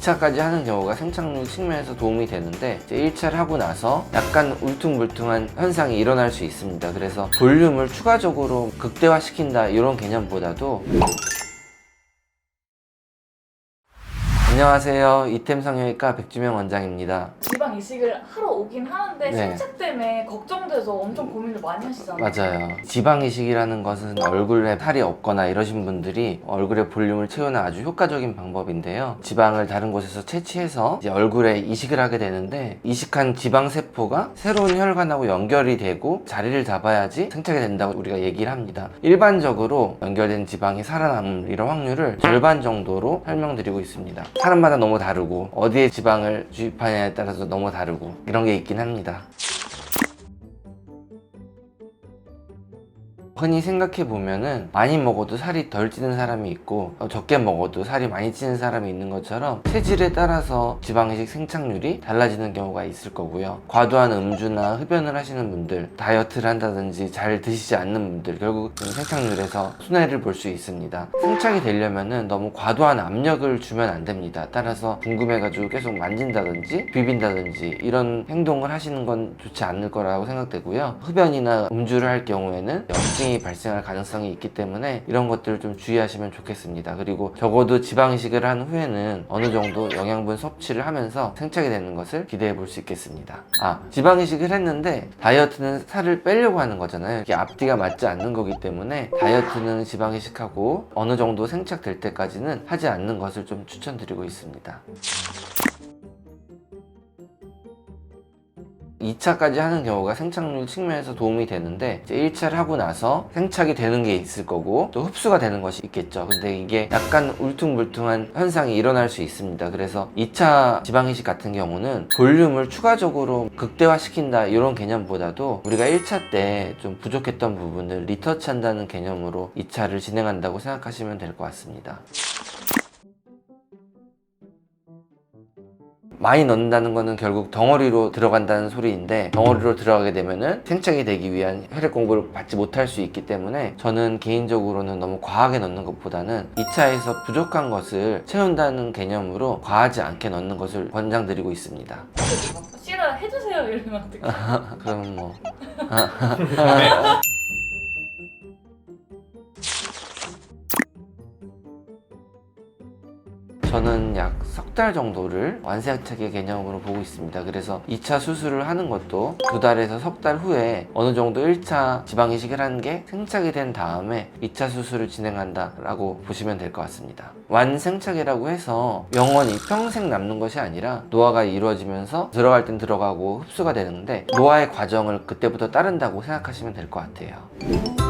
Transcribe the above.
2차까지 하는 경우가 생착률 측면에서 도움이 되는데 이제 1차를 하고 나서 약간 울퉁불퉁한 현상이 일어날 수 있습니다. 그래서 볼륨을 추가적으로 극대화시킨다 이런 개념보다도 안녕하세요. 이템 성형외과 백주명 원장입니다. 이식을 하러 오긴 하는데 네. 생착 때문에 걱정돼서 엄청 고민을 많이 하시잖아요. 맞아요. 지방 이식이라는 것은 얼굴에 살이 없거나 이러신 분들이 얼굴의 볼륨을 채우는 아주 효과적인 방법인데요. 지방을 다른 곳에서 채취해서 이제 얼굴에 이식을 하게 되는데 이식한 지방 세포가 새로운 혈관하고 연결이 되고 자리를 잡아야지 생착이 된다고 우리가 얘기를 합니다. 일반적으로 연결된 지방이 살아남을 이런 확률을 절반 정도로 설명드리고 있습니다. 사람마다 너무 다르고 어디에 지방을 주입하냐에 따라서 너무 다르고 이런 게 있긴 합니다. 흔히 생각해 보면은 많이 먹어도 살이 덜 찌는 사람이 있고 어, 적게 먹어도 살이 많이 찌는 사람이 있는 것처럼 체질에 따라서 지방이식 생착률이 달라지는 경우가 있을 거고요. 과도한 음주나 흡연을 하시는 분들, 다이어트를 한다든지 잘 드시지 않는 분들 결국 생착률에서 손해를 볼 수 있습니다. 생착이 되려면은 너무 과도한 압력을 주면 안 됩니다. 따라서 궁금해가지고 계속 만진다든지 비빈다든지 이런 행동을 하시는 건 좋지 않을 거라고 생각되고요. 흡연이나 음주를 할 경우에는 염증이 발생할 가능성이 있기 때문에 이런 것들을 좀 주의하시면 좋겠습니다. 그리고 적어도 지방 이식을 한 후에는 어느 정도 영양분 섭취를 하면서 생착이 되는 것을 기대해 볼 수 있겠습니다. 아, 지방 이식을 했는데 다이어트는 살을 빼려고 하는 거잖아요. 이게 앞뒤가 맞지 않는 거기 때문에 다이어트는 지방 이식하고 어느 정도 생착될 때까지는 하지 않는 것을 좀 추천드리고 있습니다. 2차까지 하는 경우가 생착률 측면에서 도움이 되는데 이제 1차를 하고 나서 생착이 되는 게 있을 거고 또 흡수가 되는 것이 있겠죠. 근데 이게 약간 울퉁불퉁한 현상이 일어날 수 있습니다. 그래서 2차 지방이식 같은 경우는 볼륨을 추가적으로 극대화시킨다 이런 개념보다도 우리가 1차 때 좀 부족했던 부분을 리터치 한다는 개념으로 2차를 진행한다고 생각하시면 될 것 같습니다. 많이 넣는다는 거는 결국 덩어리로 들어간다는 소리인데 덩어리로 들어가게 되면은 생착이 되기 위한 혈액 공급을 받지 못할 수 있기 때문에 저는 개인적으로는 너무 과하게 넣는 것보다는 2차에서 부족한 것을 채운다는 개념으로 과하지 않게 넣는 것을 권장드리고 있습니다. 싫어 해주세요 이러면 어떡해. 그럼 뭐 저는 약 석 달 정도를 완세차기 개념으로 보고 있습니다. 그래서 2차 수술을 하는 것도 두 달에서 석 달 후에 어느 정도 1차 지방 이식을 하는 게 생착이 된 다음에 2차 수술을 진행한다라고 보시면 될 것 같습니다. 완생착이라고 해서 영원히 평생 남는 것이 아니라 노화가 이루어지면서 들어갈 땐 들어가고 흡수가 되는데 노화의 과정을 그때부터 따른다고 생각하시면 될 것 같아요.